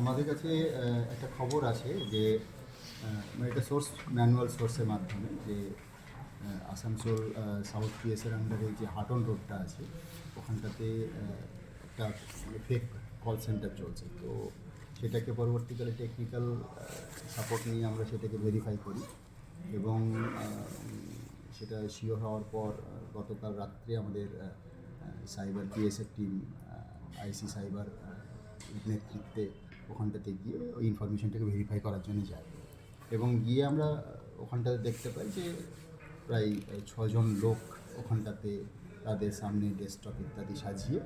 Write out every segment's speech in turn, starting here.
আমাদের কাছে একটা খবর আছে যে মানে এটা সোর্স ম্যানুয়াল সোর্সের মাধ্যমে যে আসানসোল সাউথ পিএসের আন্ডারে যে হাটন রোডটা আছে, ওখানটাতে একটা ফেক কল সেন্টার চলছে। তো সেটাকে পরবর্তীকালে টেকনিক্যাল সাপোর্ট নিয়ে আমরা সেটাকে ভেরিফাই করি এবং সেটা শিওর হওয়ার পর গতকাল রাত্রে আমাদের সাইবার পিএসের টিম আইসি সাইবার নেতৃত্বে ওখানটাতে গিয়ে ওই ইনফরমেশনটাকে ভেরিফাই করার জন্য যাই এবং গিয়ে আমরা ওখানটাতে দেখতে পাই যে প্রায় ছজন লোক ওখানটাতে তাদের সামনে ডেস্কটপ ইত্যাদি সাজিয়ে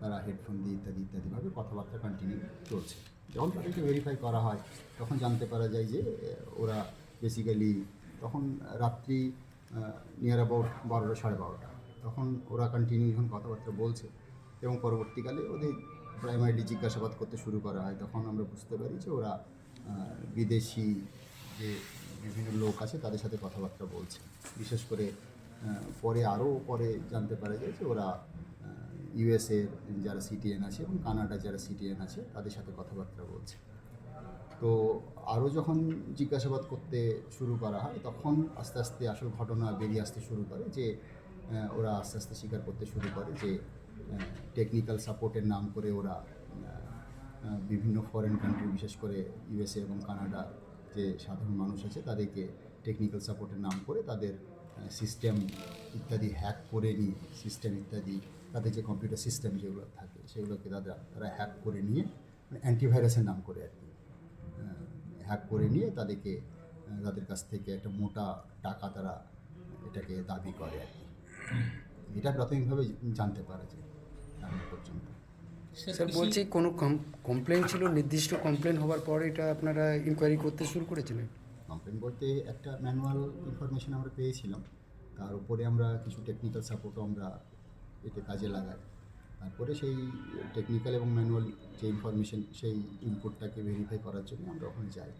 তারা হেডফোন দিয়ে ইত্যাদি, ইত্যাদিভাবে কথাবার্তা কন্টিনিউ চলছে। যখন তাদেরকে ভেরিফাই করা হয়, তখন জানতে পারা যায় যে ওরা বেসিক্যালি তখন রাত্রি নিয়ার অ্যাবাউট বারোটা, সাড়ে বারোটা। তখন ওরা কন্টিনিউ যখন কথাবার্তা বলছে এবং পরবর্তীকালে ওদের প্রাইমারি জিজ্ঞাসাবাদ করতে শুরু করা হয়, তখন আমরা বুঝতে পারি যে ওরা বিদেশি যে বিভিন্ন লোক আছে তাদের সাথে কথাবার্তা বলছে। বিশেষ করে পরে আরও পরে জানতে পারা যায় যে ওরা ইউএসএর যারা সিটিএন আছে এবং কানাডার যারা সিটিএন আছে তাদের সাথে কথাবার্তা বলছে। তো আরও যখন জিজ্ঞাসাবাদ করতে শুরু করা হয়, তখন আস্তে আস্তে আসল ঘটনা বেরিয়ে আসতে শুরু করে যে ওরা আস্তে আস্তে স্বীকার করতে শুরু করে যে টেকনিক্যাল সাপোর্টের নাম করে ওরা বিভিন্ন ফরেন কান্ট্রি বিশেষ করে ইউএসএ এবং কানাডা যে সাধারণ মানুষ আছে, তাদেরকে টেকনিক্যাল সাপোর্টের নাম করে তাদের সিস্টেম ইত্যাদি হ্যাক করে নিয়ে সিস্টেম ইত্যাদি, তাদের যে কম্পিউটার সিস্টেম যেগুলো থাকে, সেগুলোকে তারা তারা হ্যাক করে নিয়ে মানে অ্যান্টিভাইরাসের নাম করে আর কি। হ্যাক করে নিয়ে তাদেরকে তাদের কাছ থেকে একটা মোটা টাকা তারা এটাকে দাবি করে আর কি। এটা প্রাথমিকভাবে জানতে পারা যায় এখন পর্যন্ত। স্যার বলছি কোনো কমপ্লেন ছিল? নির্দিষ্ট কমপ্লেন হওয়ার পর এটা আপনারা ইনকোয়ারি করতে শুরু করেছিলেন? কমপ্লেন বলতে একটা ম্যানুয়াল ইনফরমেশন আমরা পেয়েছিলাম। তার উপরে আমরা কিছু টেকনিক্যাল সাপোর্টও আমরা এতে কাজে লাগাই। তারপরে সেই টেকনিক্যাল এবং ম্যানুয়াল যে ইনফরমেশন সেই ইনপুটটাকে ভেরিফাই করার জন্য আমরা ওখানে যাই।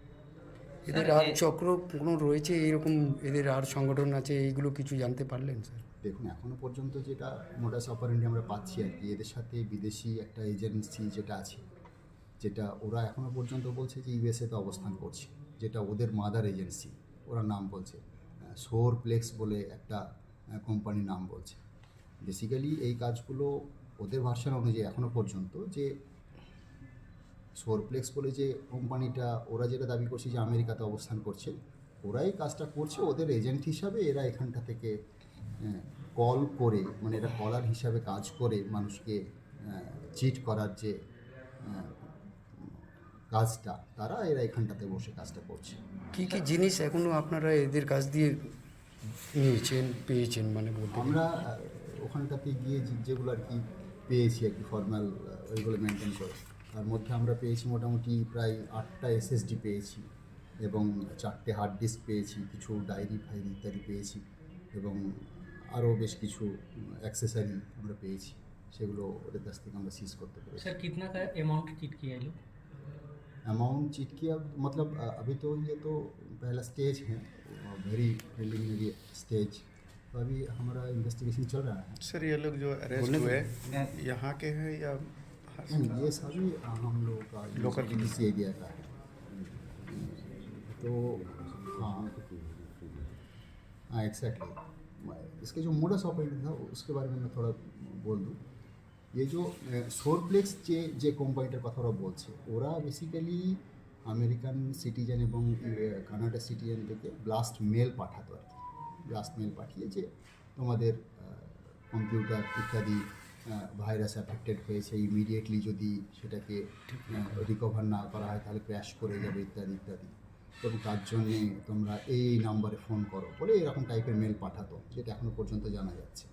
এদের আর চক্র কোনো রয়েছে? এইরকম এদের আর সংগঠন আছে? এইগুলো কিছু জানতে পারলেন স্যার? দেখুন এখনও পর্যন্ত যেটা মোটাস অপারেন্ডি আমরা পাচ্ছি আর কি, এদের সাথে বিদেশি একটা এজেন্সি যেটা আছে, যেটা ওরা এখনও পর্যন্ত বলছে যে ইউএসএতে অবস্থান করছে, যেটা ওদের মাদার এজেন্সি ওরা নাম বলছে সোর প্লেক্স বলে একটা কোম্পানির নাম বলছে। বেসিক্যালি এই কাজগুলো ওদের ভার্সন অনুযায়ী এখনও পর্যন্ত যে সোরপ্লেক্স বলে যে কোম্পানিটা ওরা যেটা দাবি করছে যে আমেরিকাতে অবস্থান করছে, ওরাই কাজটা করছে, ওদের এজেন্ট হিসাবে এরা এখানটা থেকে কল করে মানে এটা কলার হিসাবে কাজ করে মানুষকে চিট করার যে কাজটা তারা এরা এখানটাতে বসে কাজটা করছে। কি কি জিনিস এখনও আপনারা এদের কাছ দিয়ে নিয়েছেন পেয়েছেন মানে বলতে আমরা ওখানটাতে গিয়ে যেগুলো আর কি পেয়েছি আর কি ফর্মাল ওইগুলো মেনটেন করে তার মধ্যে আমরা পেয়েছি মোটামুটি প্রায় আটটা এসএসডি পেয়েছি এবং চারটে হার্ড ডিস্ক পেয়েছি কিছু ডায়েরি ফাইল ইত্যাদি পেয়েছি। এবং আরও বেশ কিছু অ্যাক্সেসারি আমরা পেয়েছি সেগুলো ওদের কাছ থেকে আমরা সিজ করতে পেরেছি सर कितना का अमाउंट चिट किया है लोग अमाउंट चिट किया मतलब अ, अभी तो ये तो पहला स्टेज है वेरी प्रिलिमिनरी स्टेज तो अभी हमारा इन्वेस्टिगेशन चल रहा है सर ये लोग जो अरेस्ट बोलने हुए यहाँ के हैं या बाहर से? नहीं, ये सभी अ, हम लोग का Local इसी एरिया का है तो हाँ हाँ एग्जैक्टली इसके जो मोडस ऑपरेटिंग था उसके बारे में मैं थोड़ा बोल दूँ ये जो সোরপ্লেক্স যে যে কোম্পানিটার কথা ওরা বলছে ওরা বেসিক্যালি আমেরিকান সিটিজেন এবং কানাডা সিটিজেন থেকে ব্লাস্ট মেল পাঠাতো আর কি ব্লাস্ট মেল পাঠিয়ে যে তোমাদের কম্পিউটার ইত্যাদি ভাইরাস অ্যাফেক্টেড হয়েছে ইমিডিয়েটলি যদি সেটাকে রিকভার না করা হয় তাহলে ক্র্যাশ করে যাবে ইত্যাদি ইত্যাদি এবং তার জন্যে তোমরা এই নাম্বারে ফোন করো বলে এরকম টাইপের মেল পাঠাতো, যেটা এখনও পর্যন্ত জানা যাচ্ছে।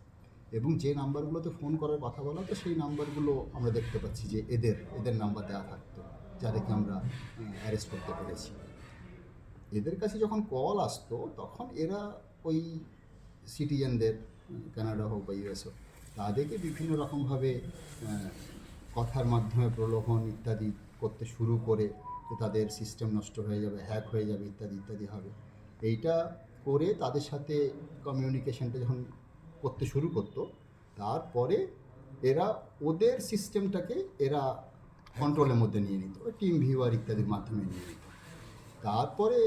এবং যে নাম্বারগুলোতে ফোন করার কথা বলা তো সেই নাম্বারগুলো আমরা দেখতে পাচ্ছি যে এদের এদের নাম্বার দেওয়া থাকতো, যাদেরকে আমরা অ্যারেস্ট করতে পেরেছি। এদের কাছে যখন কল আসতো, তখন এরা ওই সিটিজেনদের কানাডা হোক বা ইউএস হোক, তাদেরকে বিভিন্ন রকমভাবে কথার মাধ্যমে প্রলোভন ইত্যাদি করতে শুরু করে যে তাদের সিস্টেম নষ্ট হয়ে যাবে হ্যাক হয়ে যাবে ইত্যাদি ইত্যাদি হবে। এইটা করে তাদের সাথে কমিউনিকেশনটা যখন করতে শুরু করতো, তারপরে এরা ওদের সিস্টেমটাকে এরা কন্ট্রোলের মধ্যে নিয়ে নিত টিম ভিউয়ার ইত্যাদির মাধ্যমে নিয়ে নিত। তারপরে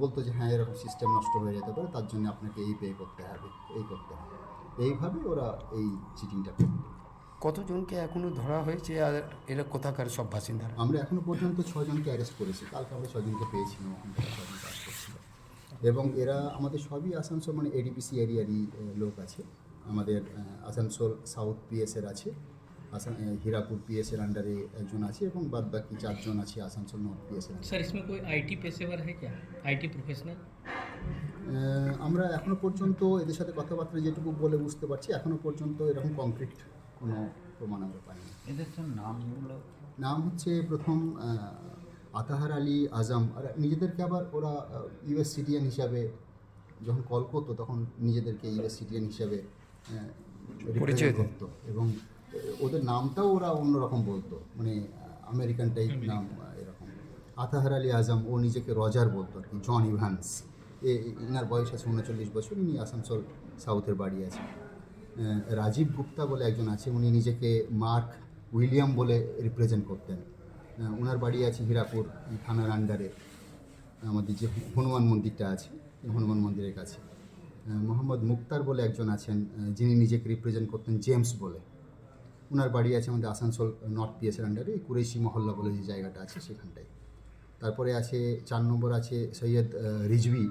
বলতো যে হ্যাঁ এরকম সিস্টেম নষ্ট হয়ে যেতে পারে, তার জন্য আপনাকে এই পে করতে হবে, এই করতে হবে। এইভাবে ওরা এই চিটিংটা করতো। কতজনকে এখনো ধরা হয়েছে আর এরা কোথাকার সব বাসিন্দারা আমরা এখনো পর্যন্ত ছজনকে অ্যারেস্ট করেছি কালকে আমরা ছজনকে পেয়েছিলাম ওখান থেকে ছজন কাজ করছিল এবং এরা আমাদের সবই আসানসোল মানে এডিপিসি এরিয়ারই আহ, লোক আছে আমাদের আহ, আসানসোল সাউথ পিএসের আছে আসান আহ, হীরাপুর পিএসের আন্ডারে একজন আছে এবং বাদ বাকি চারজন আছে আসানসোল নর্থ পিএসের আন্ডারে सर इसमें कोई आईटी पेशेवर है क्या आईटी प्रोफेशनल আহ, আমরা এখনো পর্যন্ত এদের সাথে কথাবার্তা যেটুকু বলে বুঝতে পারছি এখনো পর্যন্ত এরকম কংক্রিট কোনো প্রমাণ আমরা পাইনি। এদের নামগুলো নাম হচ্ছে প্রথম আতাহার আলী আজম। আর নিজেদেরকে আবার ওরা ইউএস সিটিএন হিসাবে যখন কল করতো তখন নিজেদেরকে ইউএস সিটিএন হিসাবে পরিচয় করতো। এবং ওদের নামটাও ওরা অন্যরকম বলতো। মানে আমেরিকান টাইপ নাম এরকম। আতাহার আলী আজম ও নিজেকে রজার বলতো আর কি জন ইভান্স। এ এ- ইনার বয়স আছে উনচল্লিশ বছর ইনি আসানসোল সাউথের বাড়ি আছে। রাজীব গুপ্তা বলে একজন আছে, উনি নিজেকে মার্ক উইলিয়াম বলে রিপ্রেজেন্ট করতেন। ওনার বাড়ি আছে হীরাপুর, থানার আন্ডারে আমাদের যে হনুমান মন্দিরটা আছে, হনুমান মন্দিরের কাছে। মোহাম্মদ মুক্তার বলে একজন আছেন যিনি নিজেকে রিপ্রেজেন্ট করতেন জেমস বলে। ওনার বাড়ি আছে আমাদের আসানসোল নর্থ পিএসের আন্ডারে কুরেশি মহল্লা বলে যে জায়গাটা আছে সেখানটায়। তারপরে আছে, চার নম্বর আছে সৈয়দ রিজভি,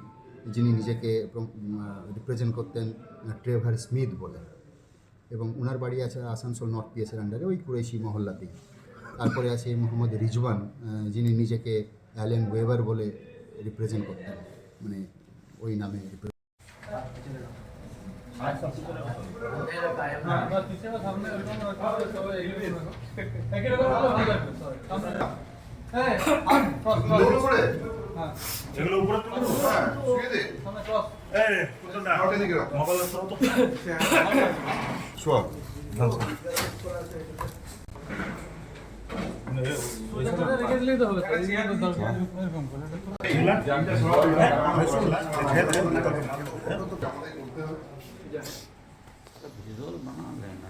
যিনি নিজেকে রিপ্রেজেন্ট করতেন ট্রেভার স্মিথ বলে। এবং ওনার বাড়ি আছে আসানসোল নর্থ পিএসের আন্ডারে ওই কুরেশি মহল্লাতেই। তারপরে আছে মোহাম্মদ রিজওয়ান যিনি নিজেকে অ্যালেন ওয়েবার বলে রিপ্রেজেন্ট করতেন মানে ওই নামে represent এগুলো উপরে তুলে দেবো? শুয়ে দে এই, কোথাও না। হাওটা দিকে রাখ। মোবাইল তো তো। শোয়া ভিজুয়াল বানালে না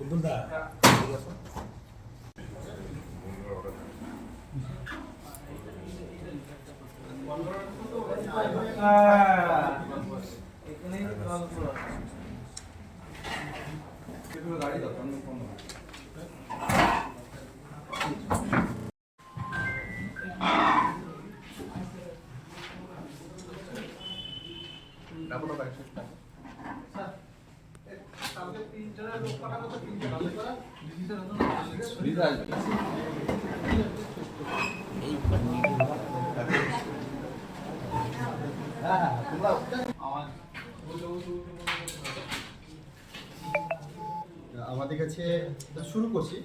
కుదురుదా Ah. আমাদের কাছে শুরু করছি